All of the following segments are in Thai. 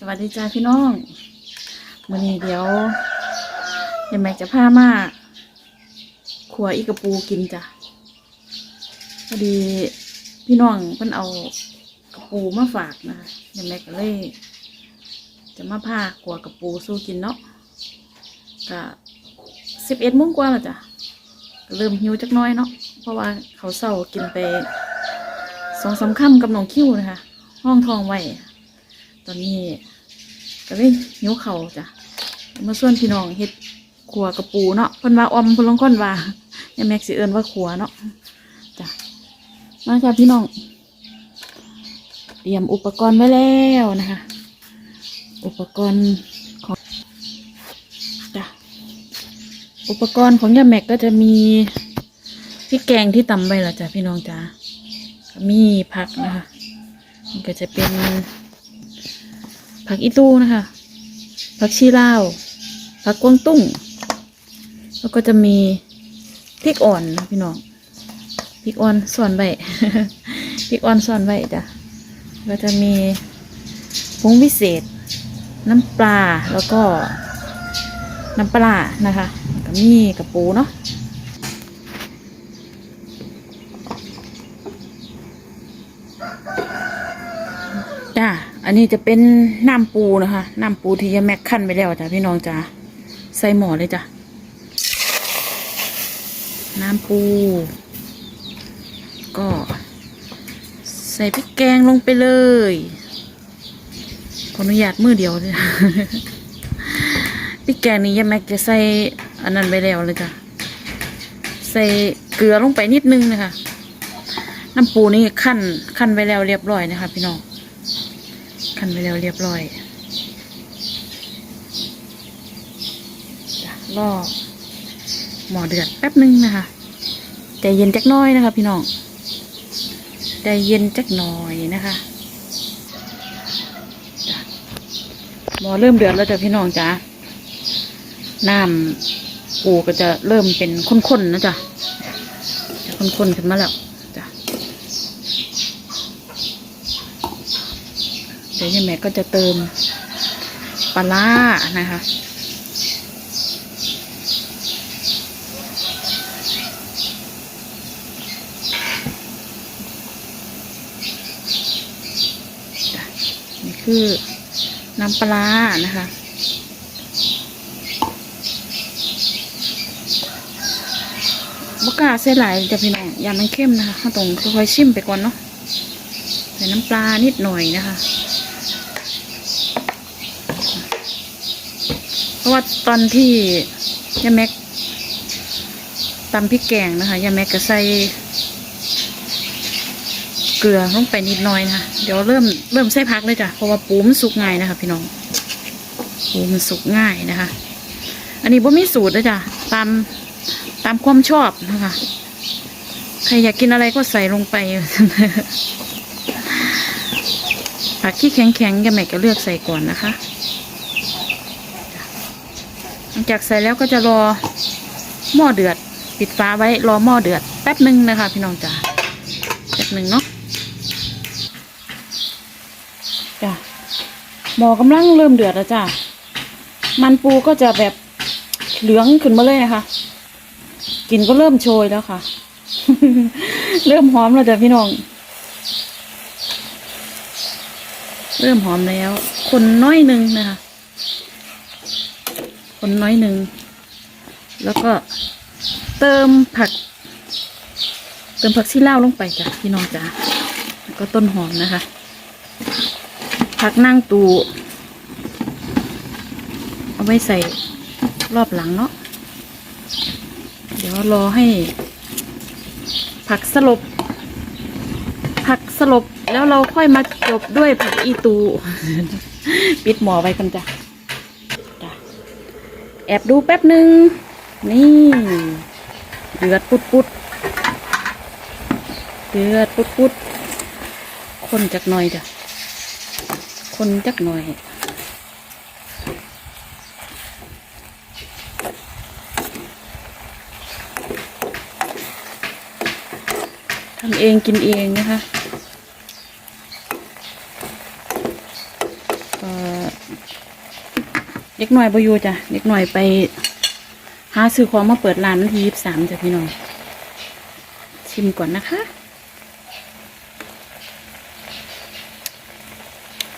สวัสดีจ้าพี่น้องวันนี้เดี๋ยวเดี๋ยวแม็กจะพามาขัวอีกระปูกินจ้ะพอดีพี่น้องเพิ่นเอากระปูมาฝากนะเดี๋ยวแม็กก็เลย จะมาพาขัวกระปูสู้กินเนาะก็สิบเอ็ดโมงกว่าแล้วจ้ะเริ่มหิวจักน้อยเนาะเพราะว่าเขาเศร้ากินไปสองสามค่ำกับน้องคิ้วนะคะ ห้องทองไว้ ตอนนี้ก็เลยหิวเข่าจ้ะมาส่วนพี่น้องเฮ็ดขัวกระปูเนาะเพิ่นว่าอมเพิ่นลงคนว่าอย่าแม็กสิเอิ้นว่าขัวเนาะจ้ะมาจ้ะพี่น้อง เตรียมอุปกรณ์ไว้แล้วนะคะ อุปกรณ์ของจ้ะอุปกรณ์ของยาแม็กก็จะมีพริกแกงที่ตำไว้ละจ้ะพี่น้องจ้ะมีผักนะคะมันก็จะเป็น ผักอีตู้นะคะผักชีลาวผักกวางตุ้ง แล้วก็จะมีพริกอ่อนนะพี่น้องพริกอ่อนส่วนใบพริกอ่อนส่วนใบจ้ะก็จะมีผงวิเศษ น้ำปลาแล้วก็น้ำปลานะคะก็มีกระปูเนาะ จ้า อันนี้จะเป็นน้ำปูนะคะน้ำปูที่ยาแม็กขั้นไปแล้วจ้ะพี่น้องจ้าใส่หม้อเลยจ้ะน้ำปู ก็ ใส่พริกแกงลงไปเลยขออนุญาตมือเดียวเลยพริกแกงนี้ยาแม็กจะใส่อันนั้นไปแล้วเลยจ้ะใส่เกลือลงไปนิดนึงนะคะน้ำปูนี่ขั้นขั้นไปแล้วเรียบร้อยนะคะ พี่น้อง ขันไปแล้วเรียบร้อยจะรอหมอเดือดแป๊บนึงนะคะใจเย็นจักน้อยนะคะ พี่น้องใจเย็นจักหน่อยนะคะหมอเริ่มเดือดแล้วจ้ะพี่น้องจ้ะน้ำปูก็จะเริ่มเป็นข้นๆนะจ๊ะจะข้นๆขึ้นมาแล้วจ้ะ เดี๋ยวยายแม่ก็จะเติมปลาร้านะคะ นี่คือน้ำปลานะคะบกล้าใส่หลายจะพี่น้องอย่ามันเข้มนะคะเราต้องค่อยๆชิมไปก่อนเนาะใส่น้ำปลานิดหน่อยนะคะ เพ ราะว่าตอนที่ยาแม็กตำพริกแกงนะคะยาแม็กก็ใส่เกลือลงไปนิดหน่อยนะคะเดี๋ยวเริ่มเริ่มใส่พักเลยจ้ะเพราะว่าปูมันสุกง่ายนะคะ พี่น้องปูมันสุกง่ายนะคะ อันนี้บ่มีสูตรเลยจ้ะตามตามความชอบนะคะใครอยากกินอะไรก็ใส่ลงไปผักที่แข็งๆยาแม่ก็เลือกใส่ก่อนนะคะ จากใส่แล้วก็จะรอหม้อเดือด ปิดฟ้าไว้รอหม้อเดือดแป๊บหนึ่งนะคะ พี่น้องจ๋าแป๊บหนึ่งเนาะจ้ะหม้อกำลังเริ่มเดือดแล้วจ้ะมันปูก็จะแบบเหลืองขึ้นมาเลยนะคะกลิ่นก็เริ่มโชยแล้วค่ะ เริ่มหอมแล้วจ้ะพี่น้อง เริ่มหอมแล้ว คนน้อยนึงนะคะ คนน้อยหนึ่ง แล้วก็เติมผัก เติมผักชีลาวลงไปจ้ะพี่น้องจ้ะแล้วก็ต้นหอมนะคะ ผักนั่งตูเอาไว้ใส่รอบหลังเนาะเดี๋ยวรอให้ ผักสลบ ผักสลบแล้วเราค่อยมาจบด้วยผักอีตู ปิดหมอไว้กันจ้ะจ้ะ แอบดูแป๊บหนึ่งนี่เดือดปุดปุดเดือดปุดปุดคนจักหน่อยจ้ะคนจักหน่อยทำเองกินเองนะคะ เอ่อ เด็กหน่อยบอยู่จ้ะเด็กหน่อยไป หาซื้อของมาเปิดร้านวันที่ยี่สามจ้ะพี่น้องชิมก่อนนะคะ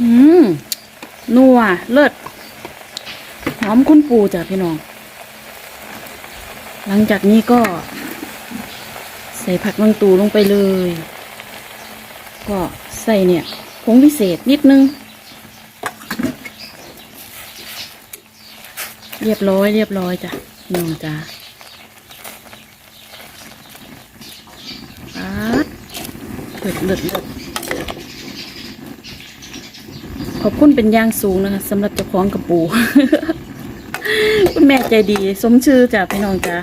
อืมนัวเลิศหอมคุณปูจ้ะพี่น้อง หลังจากนี้ก็ ใส่ผักบางตูลงไปเลย ก็ใส่เนี่ยผงพิเศษนิดนึง เรียบร้อยเรียบร้อยจ้ะน้องจ้าปัดเลิศเลิศเลิศขอบคุณเป็นย่างสูงนะคะสำหรับเจ้าของกระปู คุณแม่ใจดี สมชื่อจ้ะพี่น้องจ้า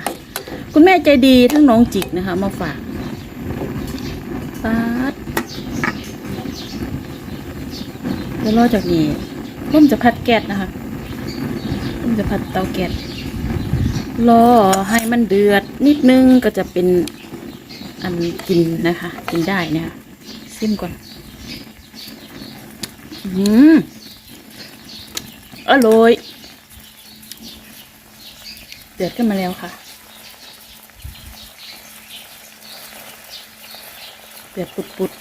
คุณแม่ใจดีทั้งน้องจิกนะคะ มาฝากปัดแล้วรอจากนี้ร่มจะพัดแก๊สนะคะ ผมจะผัดเตาแก๊สรอให้มันเดือดนิดนึงก็จะเป็นอันกินนะคะ กินได้นะคะซิมก่อนอืมอร่อยเดือดขึ้นมาแล้วค่ะ เดือดปุดๆ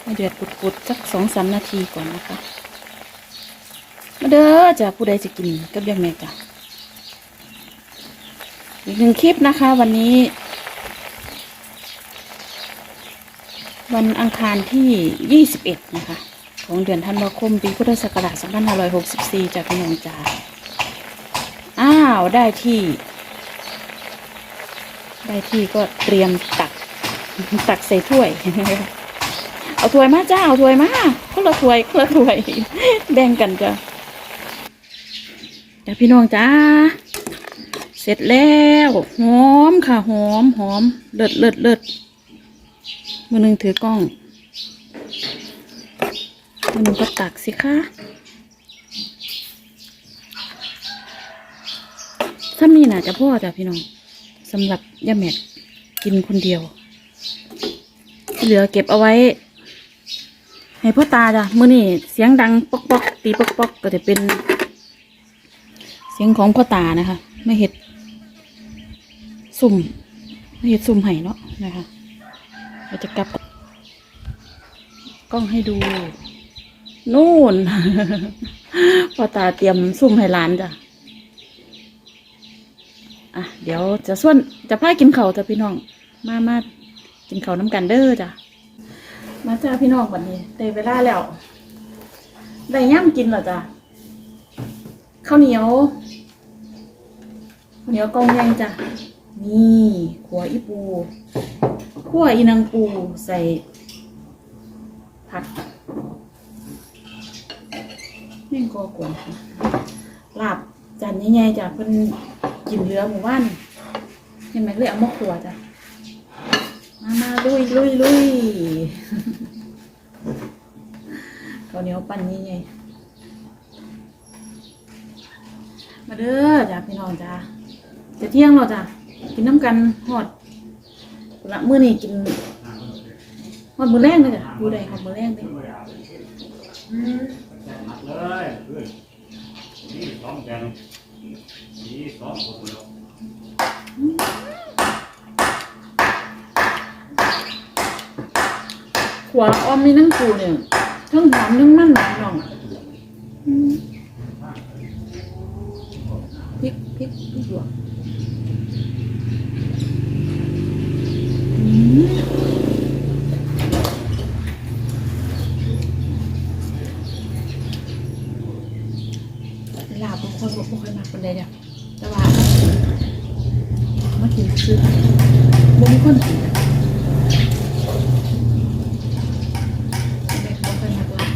ให้เดือดปุดๆสักสองสามนาทีก่อนนะคะ มาเด้อจ้ะผู้ใดจะกินกับยังแม่จ้ะอีกหนึ่งคลิปนะคะ วันนี้ วันอังคารที่ 21 นะคะ ของเดือนธันวาคมปีพุทธศักราช2564จากพี่น้องจ้าอ้าวได้ที่ ได้ที่ก็เตรียมตัก ตักใส่ถ้วย เอาถ้วยมาจ้า เอาถ้วยมาคนละถ้วยคนละถ้วย แบ่งกันจ้ะ จ้าพี่น้องจ้า เสร็จแล้วหอมค่ะหอมหอมเลิศเลิศเลิศมือหนึ่งถือกล้อง มือหนึ่งก็ตักสิคะถ้ามีน่าจะพ่อจ้ะพี่น้องสำหรับย่าแม็กกินคนเดียว เหลือเก็บเอาไว้ ให้พ่อตาจ้ะมือนี่เสียงดังปอกปอกตีปอกปอกก็จะเป็น สียงของพ่อตานะคะไม่เห็ดสุ่มไม่เห็ดสุ่มไห่เนาะนะคะเราจะกลับ กล้องให้ดู นู่นพ่อตาเตรียมสุ่มให้ร้านจ้ะอะเดี๋ยวจะส่วนจะพากินเขาจ้ะพี่น้อง มามากินเขาน้ำกันเด้อจ้ะมาจ้าพี่น้องวันนี้เตเวลาแล้วได้ย่ำกินเหรอจ้ะข้าวเหนียว เหนียวกองแยงจ้ะ นี่ขัวอีปูขัวอีนางปูใส่ผักแม่กอกวนค่ะลาบจานใหญ่ๆจ้ะเพิ่นกินเรือหมู่บ้านเห็นไหมเลยเอามาขัวจ้ะ มามาลุยลุยลุยข้าวเหนียวปั้นใหญ่ๆมาเด้อจ้าพี่น้องจ้า จะเที่ยงแล้วจ้ากินน้ำกันหอดละมื้อนี้กินหอดมื้อแรงเลยจ้ะดูได้หอดมื้อแรงเลยมัดเลยเพื่อนนี่สองแกนนี่สองคนแล้วขวาออมมีนั่งปูเนี่ยทั้งหอมทั้งมันหนาพี่น้องอืมพริกพริกพริกหยวกอืม ลาบบางคนบอกบ่ค่อยมักเป็นเนี่ยแต่ว่ามากินซื้อบ่มีคนกินอะแม่บ่ค่อยมักลาบ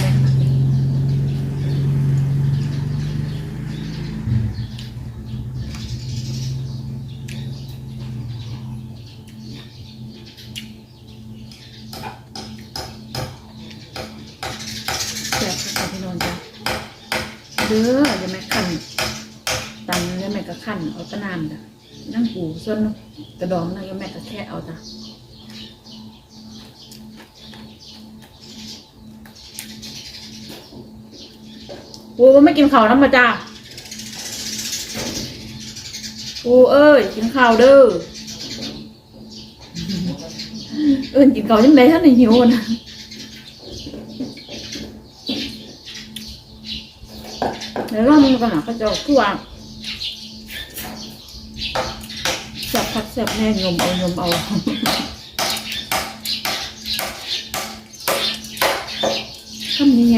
แม่มักแซ่บค่ะพี่น้องจ้ะ เด้ออย่าแม่ขันตันอย่าแม่ก็ขันเอาตะนานจ้ะนั่งปูส่วนกระดองนะย่าแม่ก็แค่เอาจ้ะปูไม่กินข้าวน้ำมาจ้าปูเอ้ยกินข้าวเด้อเอิญกินข้าวยังไงท่านในหิวนะ ดี๋ยวเรามึงกันหนาก็จะคือว่าแซ่บพักแซ่บแน่ยมเอายมเอาทำยังไง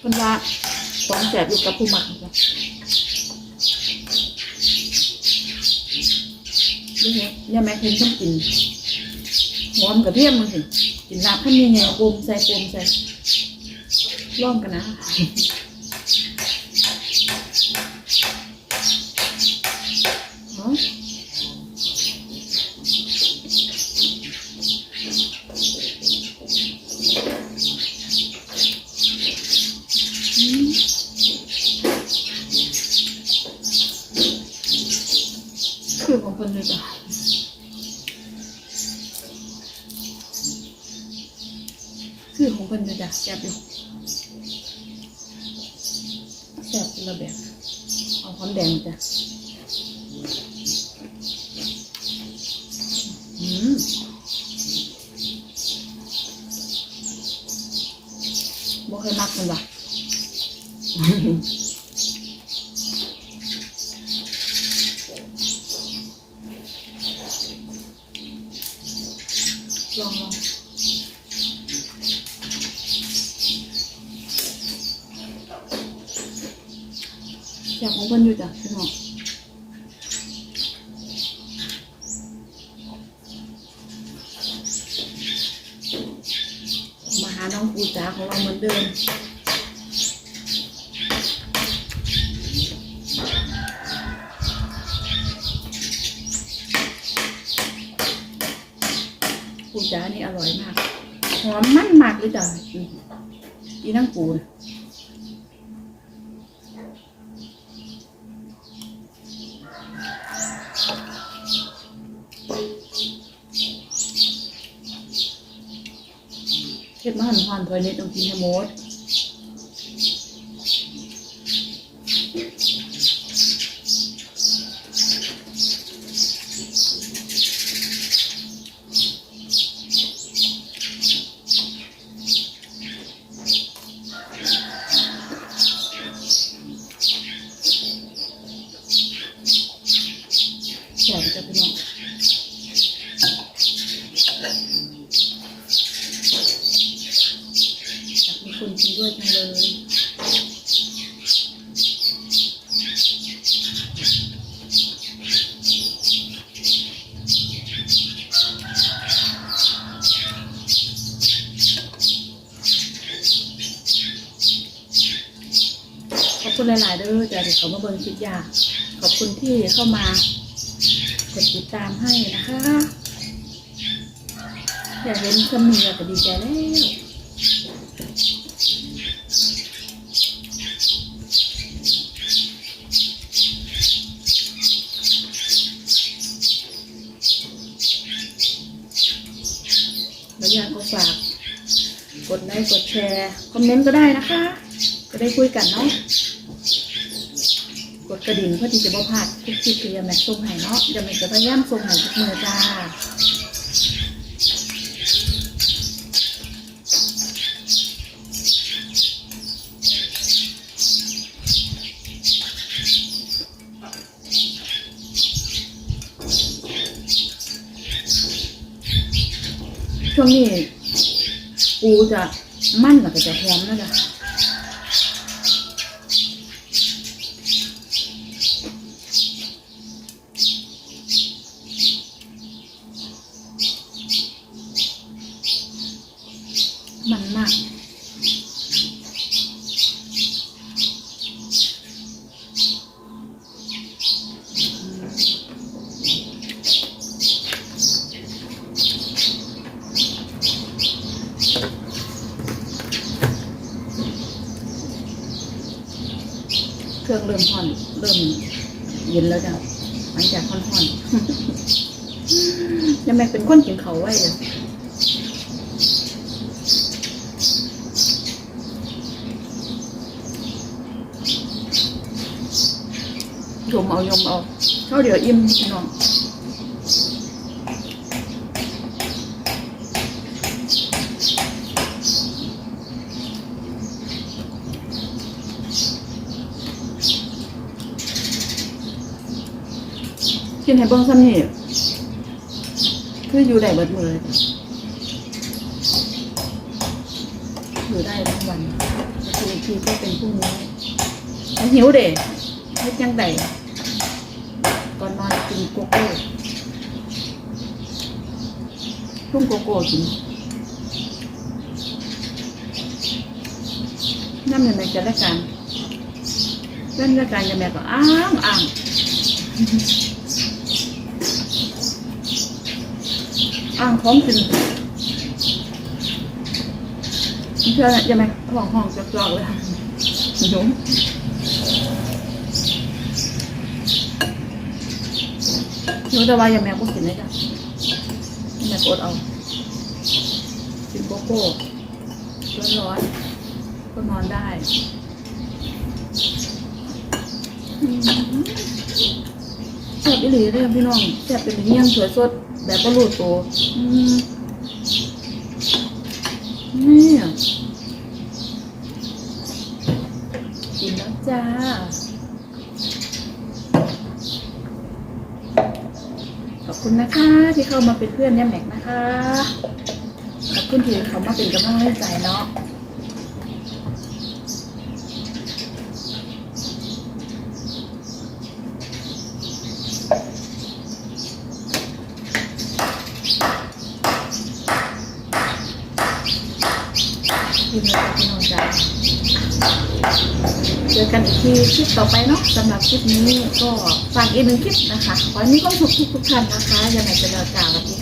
คนว่าของแสบอยู่กับผู้หมัก เคยชอบกินหอมกระเทียมมันสิกินลาบขึ้นยังไงปรุงใส่ปรุงใส่ร่วมกันนะ คือของคนเลยจ้ะแซ่บอยู่แซ่บคนละแบบเอาหอมแดงจ้ะอืมบ่เคยมักมันว่ะ ยากของเพิ่นอยู่จ้ะพี่น้องมาหาน้องปูจ๋าของเราเหมือนเดิมปูจ๋านี่อร่อยมาก หอมมันมากเลยจ้ะอีนั่งปูนะ เทศมาหันหันถอยนิดต้องกินให้หมดแซ่บจ้ะพี่น้องอยากมีคนกินด้วยจังเลยขอบคุณ หลายๆเด้อจ้ะที่เขามาเบิ่งคลิปยาขอบคุณที่เข้ามากดติดตามให้นะคะอยากเห็นคนมีอยากจะดีใจแล้วแล้วอยากก็ฝากกดไลค์กดแชร์ คอมเมนต์ก็ได้นะคะ จะได้คุยกันเนาะ กระดิ่งเพื่อที่จะบ่พลาดทุกคลิปที่ยาแม็กซ์ส่งให้เนาะยาแม็กจะพยายามส่งให้ทุกมือจ้าช่วงนี้ปูจะมั่นแล้วก็จะหอมนะจ๊ะมันมาก อ เริ่มห่อนเริ่มเย็นแล้วจ้ะหลังจากห่อนห่อนยังแม่เป็นคนกินเขาไว้อะยมเอายมเอาเขาเดี๋ยวอิ่มพี่น้อง กินให้เบิ่งซ้ำนี่คืออยู่ได้เบิดมือเลยจ้ะอยู่ได้ทั้งวันแล้วกินอีกทีก็เป็นพรุ่งนี้แล้วหิวเด็ให้จังไดก่อนนอนกินโกโก้ทุ่งโกโก้กินน้ำยังไงจะได้การเล่นได้การยังไงก็อ้างอ้าง อ่างของกินเชื่อจะไหมห้องห้องจะกรอกเลยค่ะหนุ่มหนูแต่ว่าอย่าแม่ก็กินได้จ้ะแม่กดเอากินโกโก้ร้อนๆก็นอนได้อืมแซ่บอีหลีเลยพี่น้องแซ่บเป็นเมี่ยงสวยสด แบบก็รู้ตัวนี่กินแล้วจ้าขอบคุณนะคะ ที่เข้ามาเป็นเพื่อนแนมแม็กนะคะขอบคุณที่เขามาเป็นกำลังใจเนาะ ยินดีกับพี่น้องจ้าเจอ กันอีกทีคลิปต่อไปเนาะสำหรับคลิปนี้ก็ฝากอีกหนึ่งคลิปนะคะขอให้มีความสุขทุกๆท่านนะคะยังไงจะแล้วจ้าสวันที